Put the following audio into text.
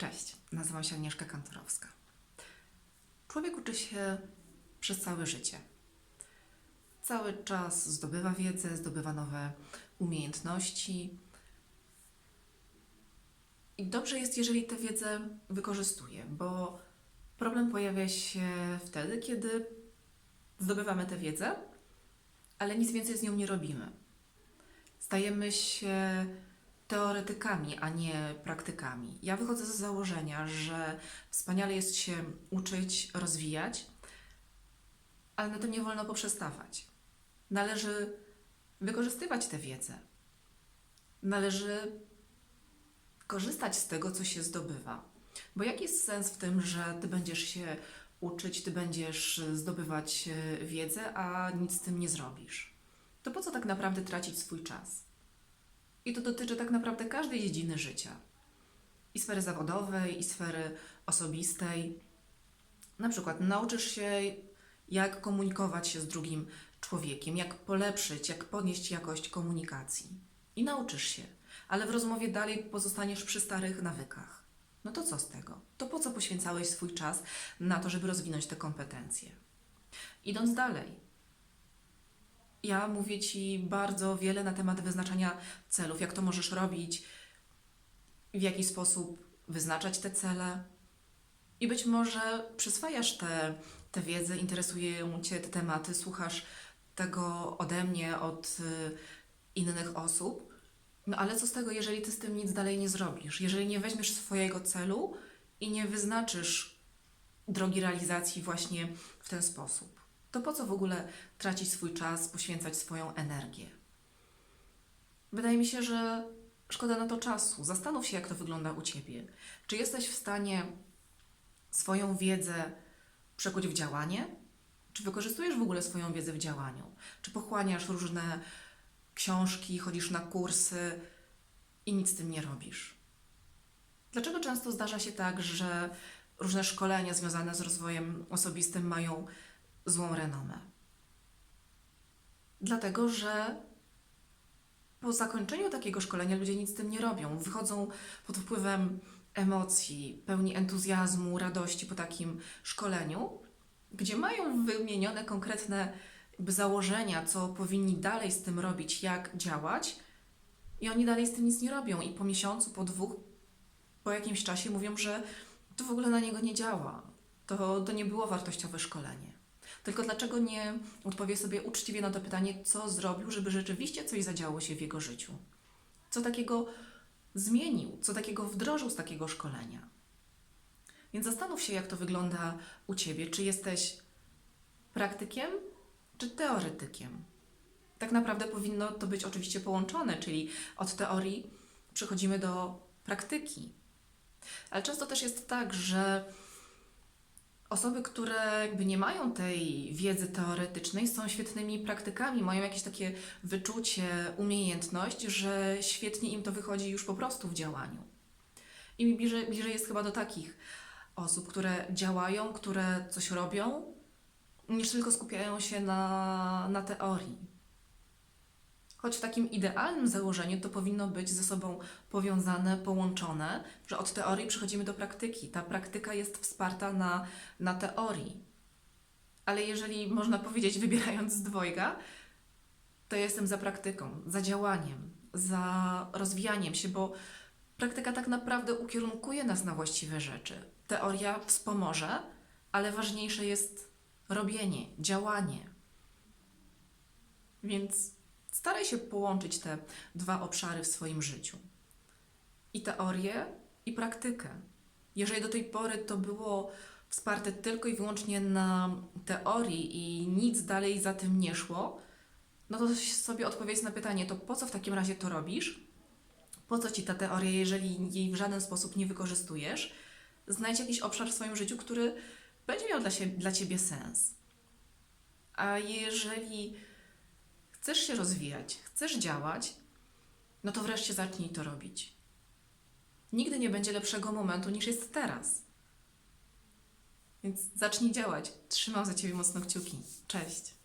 Cześć, nazywam się Agnieszka Kantorowska. Człowiek uczy się przez całe życie. Cały czas zdobywa wiedzę, zdobywa nowe umiejętności. I dobrze jest, jeżeli tę wiedzę wykorzystuje, bo problem pojawia się wtedy, kiedy zdobywamy tę wiedzę, ale nic więcej z nią nie robimy. Stajemy się teoretykami, a nie praktykami. Ja wychodzę z założenia, że wspaniale jest się uczyć, rozwijać, ale na tym nie wolno poprzestawać. Należy wykorzystywać tę wiedzę. Należy korzystać z tego, co się zdobywa. Bo jaki jest sens w tym, że ty będziesz się uczyć, ty będziesz zdobywać e, wiedzę, a nic z tym nie zrobisz? To po co tak naprawdę tracić swój czas? I to dotyczy tak naprawdę każdej dziedziny życia. I sfery zawodowej, i sfery osobistej. Na przykład nauczysz się, jak komunikować się z drugim człowiekiem, jak polepszyć, jak podnieść jakość komunikacji. I nauczysz się, ale w rozmowie dalej pozostaniesz przy starych nawykach. No to co z tego? To po co poświęcałeś swój czas na to, żeby rozwinąć te kompetencje? Idąc dalej, ja mówię Ci bardzo wiele na temat wyznaczania celów, jak to możesz robić, w jaki sposób wyznaczać te cele. I być może przyswajasz tę te, wiedzę, interesują Cię te tematy, słuchasz tego ode mnie, od y, innych osób. No ale co z tego, jeżeli Ty z tym nic dalej nie zrobisz? Jeżeli nie weźmiesz swojego celu i nie wyznaczysz drogi realizacji właśnie w ten sposób? To po co w ogóle tracić swój czas, poświęcać swoją energię? Wydaje mi się, że szkoda na to czasu. Zastanów się, jak to wygląda u ciebie. Czy jesteś w stanie swoją wiedzę przekuć w działanie? Czy wykorzystujesz w ogóle swoją wiedzę w działaniu? Czy pochłaniasz różne książki, chodzisz na kursy i nic z tym nie robisz? Dlaczego często zdarza się tak, że różne szkolenia związane z rozwojem osobistym mają złą renomę? Dlatego, że po zakończeniu takiego szkolenia ludzie nic z tym nie robią. Wychodzą pod wpływem emocji, pełni entuzjazmu, radości po takim szkoleniu, gdzie mają wymienione konkretne założenia, co powinni dalej z tym robić, jak działać, i oni dalej z tym nic nie robią. I po miesiącu, po dwóch, po jakimś czasie mówią, że to w ogóle na niego nie działa. To, to nie było wartościowe szkolenie. Tylko dlaczego nie odpowie sobie uczciwie na to pytanie, co zrobił, żeby rzeczywiście coś zadziało się w jego życiu? Co takiego zmienił, co takiego wdrożył z takiego szkolenia? Więc zastanów się, jak to wygląda u ciebie. Czy jesteś praktykiem, czy teoretykiem? Tak naprawdę powinno to być oczywiście połączone, czyli od teorii przechodzimy do praktyki. Ale często też jest tak, że Osoby, które jakby nie mają tej wiedzy teoretycznej, są świetnymi praktykami, mają jakieś takie wyczucie, umiejętność, że świetnie im to wychodzi już po prostu w działaniu. I mi bliżej, bliżej jest chyba do takich osób, które działają, które coś robią, niż tylko skupiają się na, na teorii. Choć w takim idealnym założeniu to powinno być ze sobą powiązane, połączone, że od teorii przechodzimy do praktyki. Ta praktyka jest wsparta na, na teorii. Ale jeżeli można powiedzieć, wybierając z dwojga, to ja jestem za praktyką, za działaniem, za rozwijaniem się, bo praktyka tak naprawdę ukierunkuje nas na właściwe rzeczy. Teoria wspomoże, ale ważniejsze jest robienie, działanie. Więc staraj się połączyć te dwa obszary w swoim życiu. I teorię, i praktykę. Jeżeli do tej pory to było wsparte tylko i wyłącznie na teorii i nic dalej za tym nie szło, no to sobie odpowiedz na pytanie, to po co w takim razie to robisz? Po co ci ta teoria, jeżeli jej w żaden sposób nie wykorzystujesz? Znajdź jakiś obszar w swoim życiu, który będzie miał dla, siebie, dla ciebie sens. A jeżeli chcesz się rozwijać, chcesz działać, no to wreszcie zacznij to robić. Nigdy nie będzie lepszego momentu niż jest teraz. Więc zacznij działać. Trzymam za Ciebie mocno kciuki. Cześć.